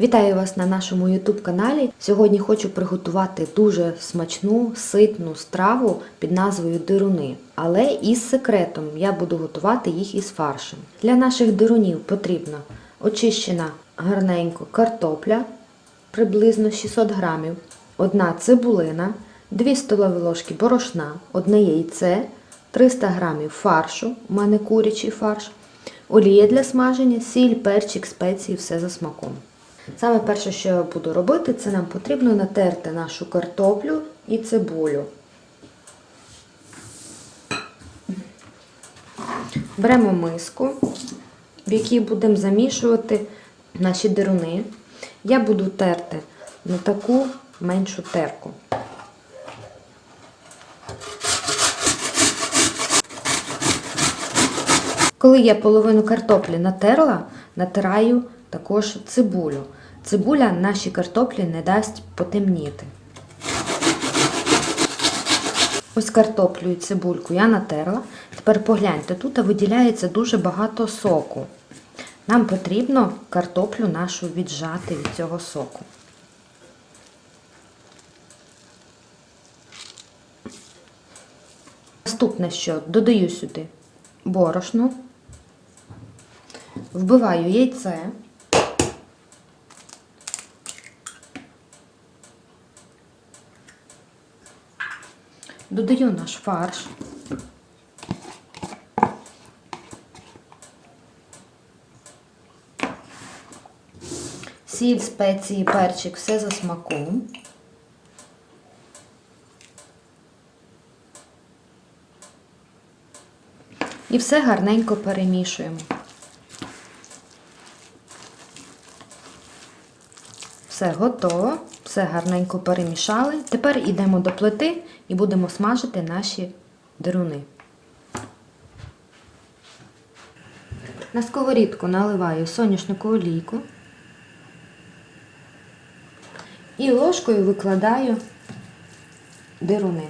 Вітаю вас на нашому YouTube каналі. Сьогодні хочу приготувати дуже смачну ситну страву під назвою дируни. Але із секретом я буду готувати їх із фаршем. Для наших дирунів потрібна очищена гарненько картопля приблизно 600 грамів, одна цибулина, 2 столові ложки борошна, одне яйце, 300 грамів фаршу, у мене курячий фарш, олія для смаження, сіль, перчик, спеції, все за смаком. Саме перше, що я буду робити, це нам потрібно натерти нашу картоплю і цибулю. Беремо миску, в якій будемо замішувати наші дируни. Я буду терти на таку меншу терку. Коли я половину картоплі натерла, натираю також цибулю. Цибуля нашій картоплі не дасть потемніти. Ось картоплю і цибульку я натерла. Тепер погляньте, тут виділяється дуже багато соку. Нам потрібно картоплю нашу віджати від цього соку. Наступне, що додаю сюди борошно, вбиваю яйце. Додаю наш фарш. Сіль, спеції, перчик, все за смаком. І все гарненько перемішуємо. Все готово, все гарненько перемішали. Тепер йдемо до плити і будемо смажити наші дируни. На сковорідку наливаю соняшнику олійку і ложкою викладаю дируни.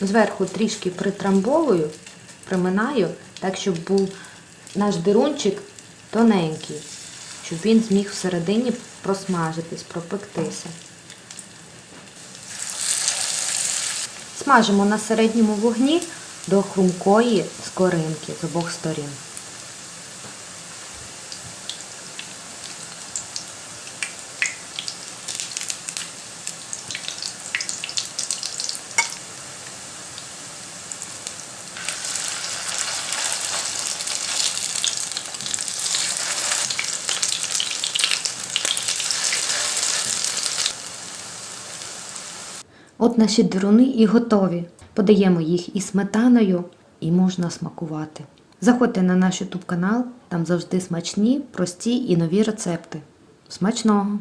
Зверху трішки притрамбовую, приминаю, так, щоб був наш дирунчик тоненький, щоб він зміг всередині просмажитись, пропектися. Смажимо на середньому вогні до хрумкої скоринки з обох сторін. От наші дируни і готові. Подаємо їх і сметаною і можна смакувати. Заходьте на наш YouTube канал, там завжди смачні, прості і нові рецепти. Смачного!